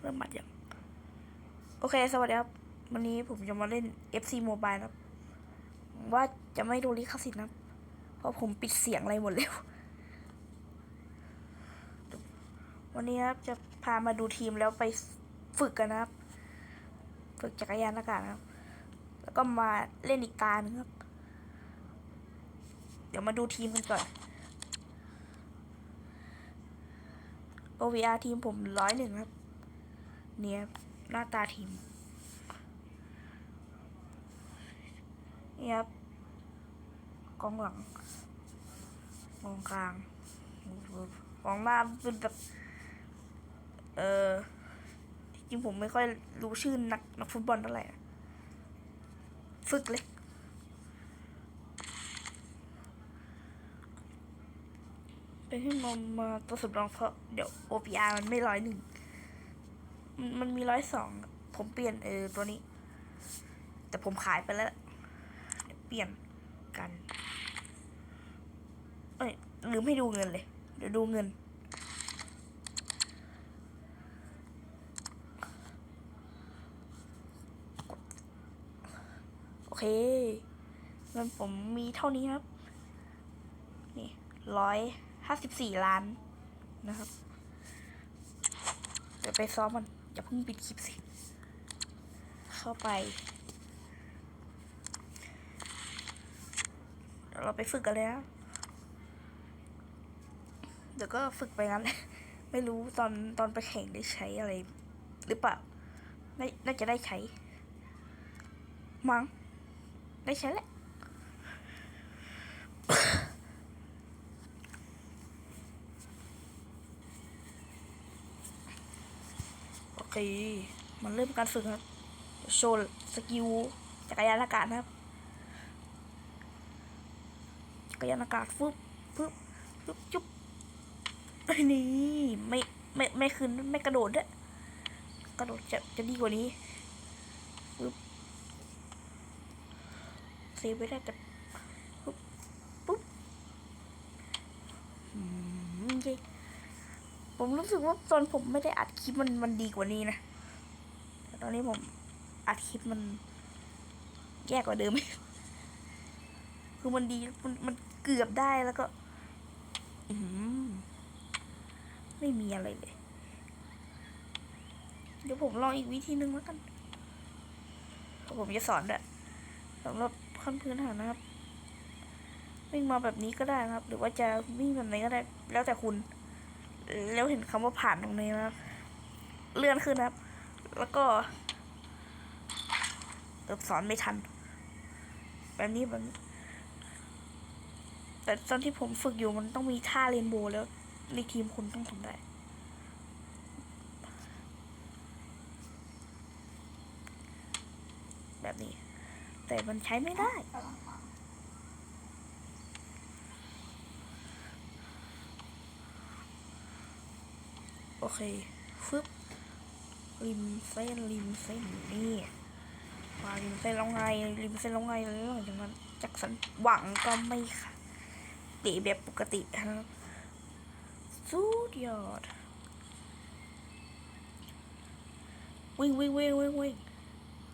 เริ่มมัดยังโอเค สวัสดีครับ วันนี้ผมจะมาเล่น FC Mobile ครับ ว่าจะไม่ดนลิขสิทธิ์นะ เพราะผมปิดเสียงอะไรหมดแล้ววันนี้ครับจะพามาดูทีมแล้วไปฝึกกันนะครับ ฝึกจักรยานอากาศนะครับ แล้วก็มาเล่นอีกตาหนึ่งครับ เดี๋ยวมาดูทีมกันก่อน OVR ทีมผมร้อยหนึ่งครับ เนี่ยหน้าตาทีมนี่ครับกองหลังกองกลางกองหน้าเป็นแบบเออจริงผมไม่ค่อยรู้ชื่อนักนักฟุตบอลเท่าไหร่ฝึกเลยเป็นที่มอมมาตัวสำรองเพราะเดี๋ยว OPR มันไม่ร้อยหนึ่ง มันมีร้อยสองผมเปลี่ยนเออตัวนี้ แต่ผมขายไปแล้วเดี๋ยวเปลี่ยนกัน เอ้ยลืมให้ดูเงินเลย เดี๋ยวดูเงิน โอเค เงินผมมีเท่านี้ครับ นี่ร้อยห้าสิบสี่ล้านนะครับ เดี๋ยวไปซ้อมมัน อย่าเพิ่งปิดคลิปสิ เข้าไปเดี๋ยวเราไปฝึกกันเลยนะเดี๋ยวก็ฝึกไปงั้นแหละไม่รู้ตอนตอนไปแข่งได้ใช้อะไร หรือเปล่า น่าน่าจะได้ใช้ มั้งได้ใช้แหละ โอ เค มันเริ่มการฝึกครับ โชว์สกิลจักรยานอากาศนะครับจักรยานอากาศฟึบฟึบฟึบจุ๊บไอ้นี่ไม่ไม่ไม่คืนไม่กระโดดด้วยกระโดดจะจะดีกว่านี้ฟึบเซฟไว้ได้แต่ปุ๊บปุ๊บอืมเย้ ผมรู้สึกว่าตอนผมไม่ได้อัดคลิปมันมันดีกว่านี้นะแต่ตอนนี้ผมอัดคลิปมันแย่กว่าเดิม คือมันดีมันมันเกือบได้แล้วก็ อืมไม่มีอะไรเลย เดี๋ยวผมลองอีกวิธีหนึ่งแล้วกัน ผมจะสอนด้วยสำหรับขั้นพื้นฐานนะครับ วิ่งมาแบบนี้ก็ได้นะครับ หรือว่าจะวิ่งแบบไหนก็ได้ แล้วแต่คุณ แล้วเห็นคำว่าผ่านตรงนี้นะครับ เลื่อนขึ้นนะครับ แล้วก็เติบสอนไม่ทัน แบบนี้แบบนแต่ตอนที่ผมฝึกอยู่มันต้องมีท่าเรนโบว์แล้วในทีมคุณต้องทำได้ แบบนี้ แต่มันใช้ไม่ได้ โอเคฟึบริมเส้นริมเส้นนี่มาริมเส้นล้วไงริมเส้นล้วไงแล้วหลังจากนั้นจ็คสันหวังก็ไม่ค่ะตะแบบปกติครับสุดยอดวิ่งวิ่งวิ่งวิ่งวิ่ง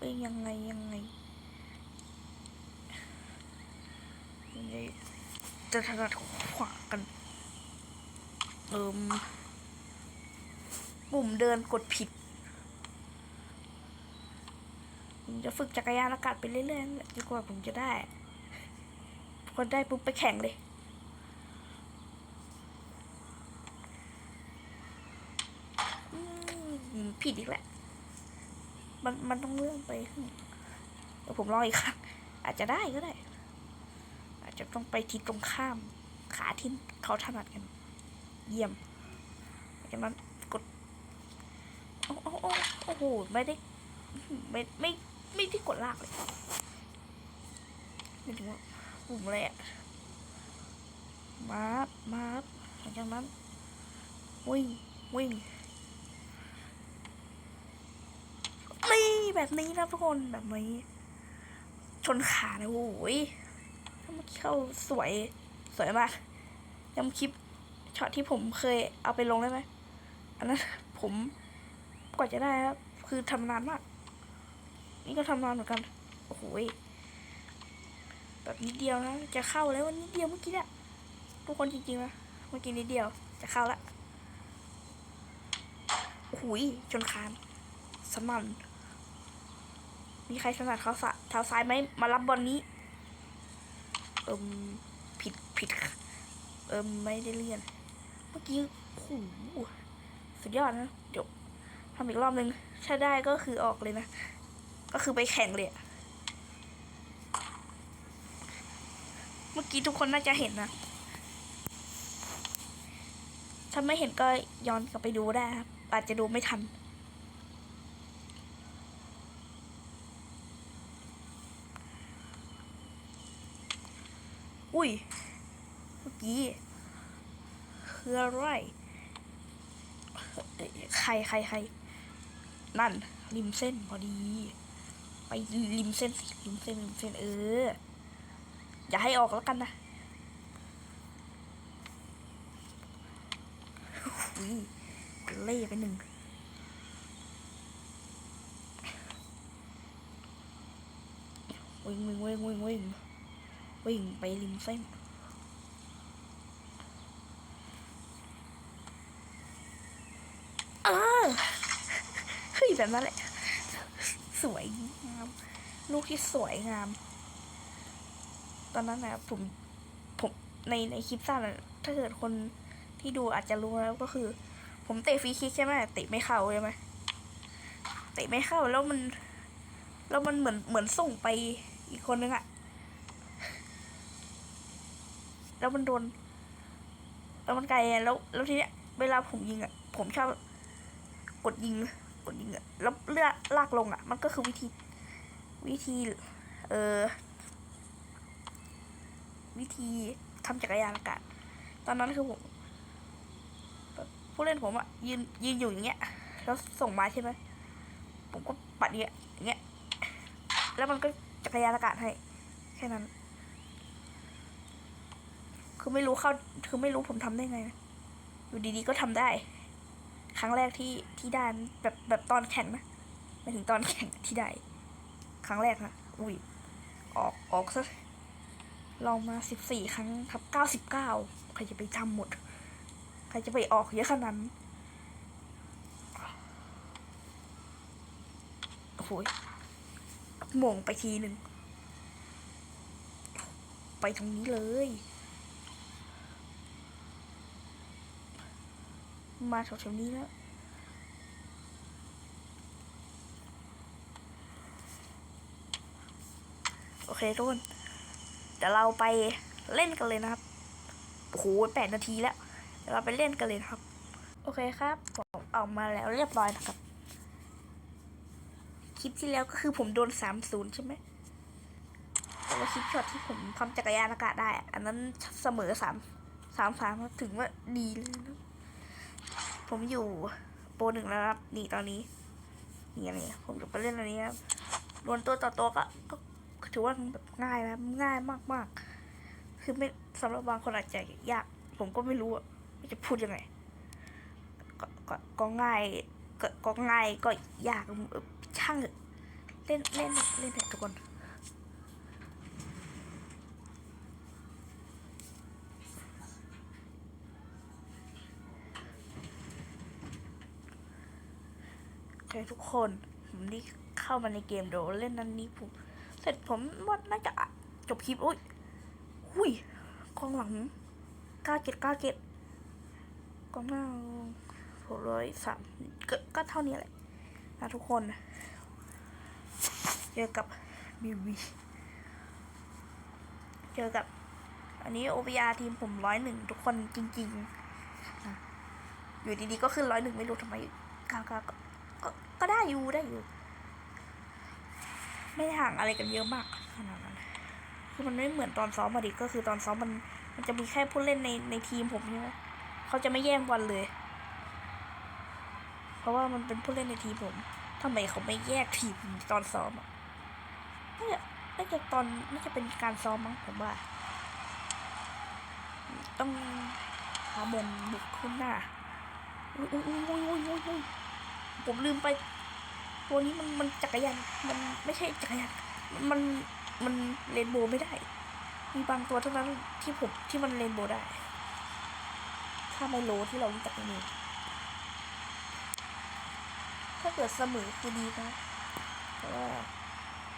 วิ่งยังไงยังไงยังไงจะถนัดขวากันเอิม ปุ่มเดินกดผิดผมจะฝึกจักรยานอากาศไปเรื่อยๆจนกว่าผมจะได้พอได้ปุ๊บไปแข่งเลยผิดอีกแหละ มันมันต้องเลื่อนไปข้างเดี๋ยวผมลองอีกครั้งอาจจะได้ก็ได้ อาจจะต้องไปทิศตรงข้าม ขาที่เขาถนัดกัน เยี่ยมจากนั้น โอ้โห ไม่ได้ ไม่ไม่ไม่ได้กดลากเลยไม่ถึงว่าปุ่มอะไรอะมาร์คมาร์คหลังจากนั้น วิ่ง วิ่งนี่แบบนี้นะทุกคนแบบนี้ ชนขาเลยโอ้ยถ้าเมื่อกี้เข้าสวย สวยมากจำคลิปช็อตที่ผมเคยเอาไปลงได้ไหมอันนั้นผม กว่าจะได้ครับ คือทำนานมาก นี่ก็ทำนานเหมือนกัน โอ้โหยแบบนิดเดียวนะ จะเข้าแล้ววันนิดเดียวเมื่อกี้เนี่ยทุกคนจริงๆนะ เมื่อกี้นิดเดียว จะเข้าละโอ้โหยชนคานสมันมีใครถนัดเท้าซ้ายเท้าซ้ายไหมมารับบอลนี้ เอิมผิดผิด เอิมไม่ได้เลี่ยน เมื่อกี้โอ้โหสุดยอดนะเดี๋ยว ทำอีกรอบนึงถ้าได้ก็คือออกเลยนะ ก็คือไปแข่งเลยเมื่อกี้ทุกคนน่าจะเห็นนะ ถ้าไม่เห็นก็ย้อนกลับไปดูได้ครับ อาจจะดูไม่ทันอุ้ย เมื่อกี้คืออะไร ใครใครใคร นั่น ริมเส้นพอดี ไปริมเส้นสิริมเส้นริมเส้นเออ อย่าให้ออกแล้วกันนะอุ้ยเล่ไปหนึ่งวิ่งวิ่งวิ่งวิ่งวิ่งวิ่งไปริมเส้น เออเฮ้ย แบบนั้นแหละ สวยงาม ลูกที่สวยงาม ตอนนั้นนะผมผมในในคลิปสั้นถ้าเกิดคนที่ดูอาจจะรู้แล้วก็คือ ผมเตะฟรีคิกใช่ไหมเตะไม่เข้าใช่ไหมเตะไม่เข้าแล้วมันแล้วมันเหมือนเหมือนส่งไปอีกคนนึงอะแล้วมันโดน แล้วมันไกลอะแล้วแล้วทีเนี้ย เวลาผมยิงอะผมชอบกดยิงกดยิ งอะแล้วเลือกลากลงอะ มันก็คือวิธี วิธี เออวิธีทำจักรยานอากาศ ตอนนั้นคือผมผู้เล่นผมอะยืนยืนอยู่อย่างเงี้ย แล้วส่งมาใช่ไหมผมก็ปัดเงี้ยอย่างเงี้ย แล้วมันก็จักรยานอากาศให้ แค่นั้น คือไม่รู้เข้า คือไม่รู้ผมทำได้ไงนะอยู่ดีๆก็ทำได้ ครั้งแรกที่ที่ได้แบบแบบตอนแข่งนะไปถึงตอนแข่งที่ได้ ครั้งแรกนะอุ้ยออกออกซะลองมาสิบสี่ครั้งครับเก้าสิบเก้าใครจะไปจำหมด ใครจะไปออกเยอะขนาดนั้นโอ้โหยโมงไปทีหนึ่งไปตรงนี้เลย มาแถวๆนี้แล้วโอเคทุกคนเดี๋ยวเราไปเล่นกันเลยนะครับโอ้โหแปดนาทีแล้วเดี๋ยวเราไปเล่นกันเลยครับ โอเคครับ ผมออกมาแล้วเรียบร้อยนะครับ คลิปที่แล้วก็คือผมโดนสามศูนย์ใช่ไหมแต่ว่าคลิปช็อตที่ผมทำจักรยานอากาศได้อะอันนั้นเสมอสามสามสามถึงว่าดีเลยนะ ผมอยู่โปรหนึ่งแล้วครับ นี่ตอนนี้ นี่อะไรผมจะไปเล่นอันนี้ครับดวลตัวต่อตัวก็ก็ถือว่าแบบง่ายนะง่ายมากๆ คือไม่สำหรับบางคนอาจจะยาก ผมก็ไม่รู้ว่าจะพูดยังไงก็ก็ก็ง่ายก็ก็ง่ายก็ยากช่างเถอะเล่นเล่นเล่นเถอะทุกคน โอเค ทุกคน ผมนี่เข้ามาในเกมเดี๋ยวเล่นนั้นนี้ผม เสร็จผมว่าน่าจะจบคลิปอุ้ยหุยกองหลังเก้าเจ็ดเก้าเจ็ดกองหน้าหกร้อยสามก็ก็เท่านี้แหละนะทุกคน เจอกับบิวีเจอกับ อันนี้ OBR ทีมผมร้อยหนึ่งทุกคนจริงๆนะอยู่ดีๆก็ขึ้นร้อยหนึ่งไม่รู้ทำไมก้าวก้าว ก็ก็ได้อยู่ได้อยู่ ไม่ห่างอะไรกันเยอะมากขนาดนั้นคือมันไม่เหมือนตอนซ้อมมาดิก็คือตอนซ้อมมันมันจะมีแค่ผู้เล่นในในทีมผมใช่ไหมเขาจะไม่แย่งบอลเลย เพราะว่ามันเป็นผู้เล่นในทีมผมทำไมเขาไม่แยกทีมตอนซ้อมอะน่าจะน่าจะตอนน่าจะเป็นการซ้อมมั้งผมว่า ต้องหามงบุกขึ้นหน้าอุ้ยอุ้ยอุ้ยอุ้ยอุ้ยอุ้ย ผมลืมไป ตัวนี้มันมันจักรยานมันไม่ใช่จักรยานมันมันเรนโบว์ไม่ได้ มีบางตัวเท่านั้นที่ผมที่มันเรนโบว์ได้ ถ้าไม่โลที่เรารู้จักกันีถ้าเกิดเสมอคือดีนะเพราะว่า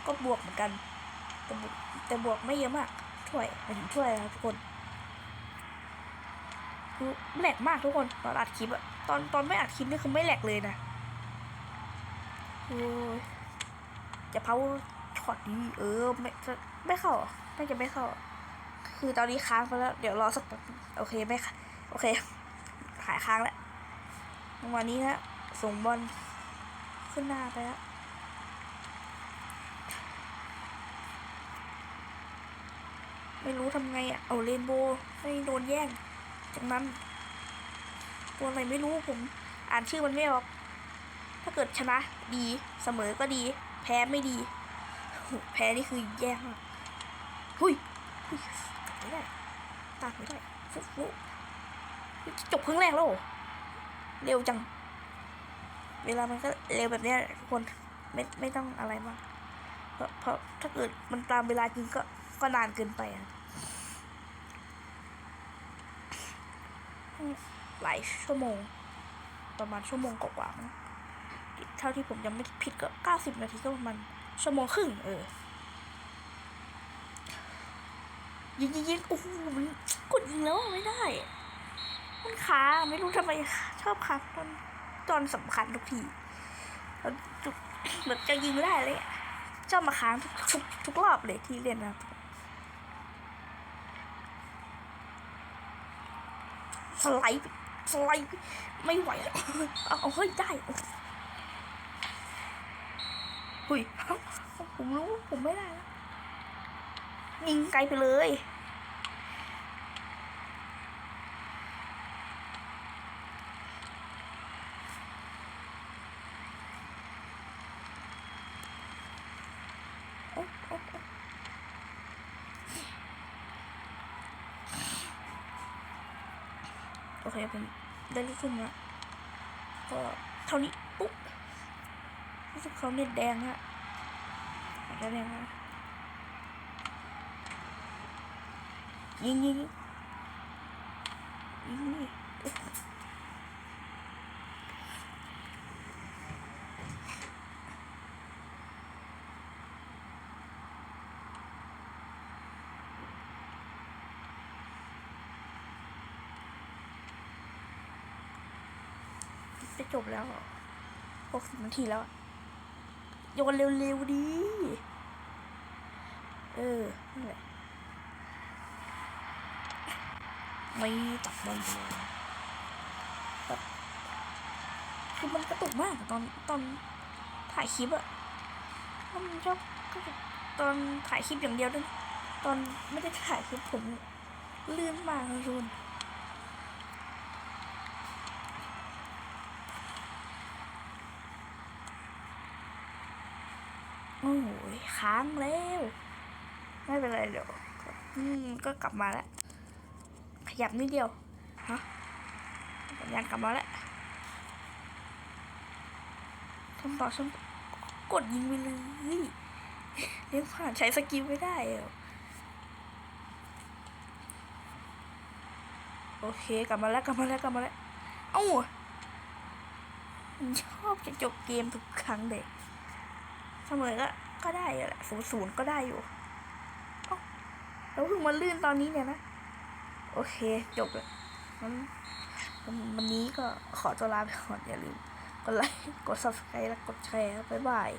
ก็บวกเหมือนกัน แต่บวกแต่บวกไม่เยอะมากช่วยหมายถึงช่วยนะทุกคนคือแหลกมากทุกคนตอนอัดคลิปอะตอนตอนไม่อัดคลิปนี่คือไม่แหลกเลยนะ จะเผาช็อตดีเออไม่จะไม่เข้าน่าจะไม่เข้า คือตอนนี้ค้างไปแล้ว เดี๋ยวรอสักโอเคไม่โอเคหายค้างแล้ววันนี้นะส่งบอลขึ้นหน้าไปแล้วไม่รู้ทำไงอะ เอาเรนโบว์ไม่โดนแย่ง จากนั้น ตัวอะไรไม่รู้ผม อ่านชื่อมันไม่ออก ถ้าเกิดชนะดีเสมอก็ดี แพ้ไม่ดี แพ้นี่คือแย่มากหุยตัดไม่ได้ตัดไม่ได้ฟุ๊ฟุ๊จบครึ่งแรกแล้วเรอเร็วจัง เวลามันก็เร็วแบบเนี้ยทุกคนไม่ไม่ต้องอะไรมากเพราะเพราะถ้าเกิดมันตามเวลาจริงก็ก็นานเกินไปอะหลายชั่วโมง ประมาณชั่วโมงกว่าๆมั้ง เท่าที่ผมยังไม่ผิดก็เก้าสิบนาทีก็ประมาณชั่วโมงครึ่งเออยิงยิงยิงโอ้โหมันกดยิงแล้วไม่ได้ มันค้าไม่รู้ทำไมชอบค้าตอนตอนสำคัญทุกทีตอนจุกแบบจะยิงไม่ได้เลยอะชอบมาค้างทุกทุกรอบเลยที่เล่นนะสไลด์สไลด์ไม่ไหวแล้วเอาเฮ้ยได้ หุยเอ้าผมรู้ผมไม่ได้ยิงไกลไปเลยโอเคผมได้ลูกทุ่มแล้วก็เท่านี้ รู้สึกเขาเน็ตแดงอะแดงนะยิงยิงยิงนี่จะจบแล้วหกสิบนาทีแล้ว โยนเร็วๆดี เออไม่จับบอลเลยแบบคือมันกระตุกมากตอนตอนถ่ายคลิปอะมันชอบกระตุกตอนถ่ายคลิปอย่างเดียวด้วยนตอนไม่ได้ถ่ายคลิปผมลื่นมากเลยทุน ยค้างแล้ว ไม่เป็นไรเดี๋ยวอืมก็กลับมาแล้ว ขยับนิดเดียวฮะสัญญาณกลับมาแล้วทำต่อฉันกดยิงไปเลยเลี้ยงผ่านใช้สกิลไม่ได้โอเคกลับมาแล้วกลับมาแล้วกลับมาแล้วเอ้าชอบจะจบเกมทุกครั้งเด็ก สมอก็ก็ได้อยู่แหละศูนย์ศูนย์ก็ได้อยู่เอ้าแล้วเพิ่งมาลื่นตอนนี้เนี่ยนะ โอเค จบแล้ววันวันนี้ก็ขอตัวลาไปก่อนอย่าลืมกดไลค์กดซับสไครต์และกดแชร์บ๊ายบาย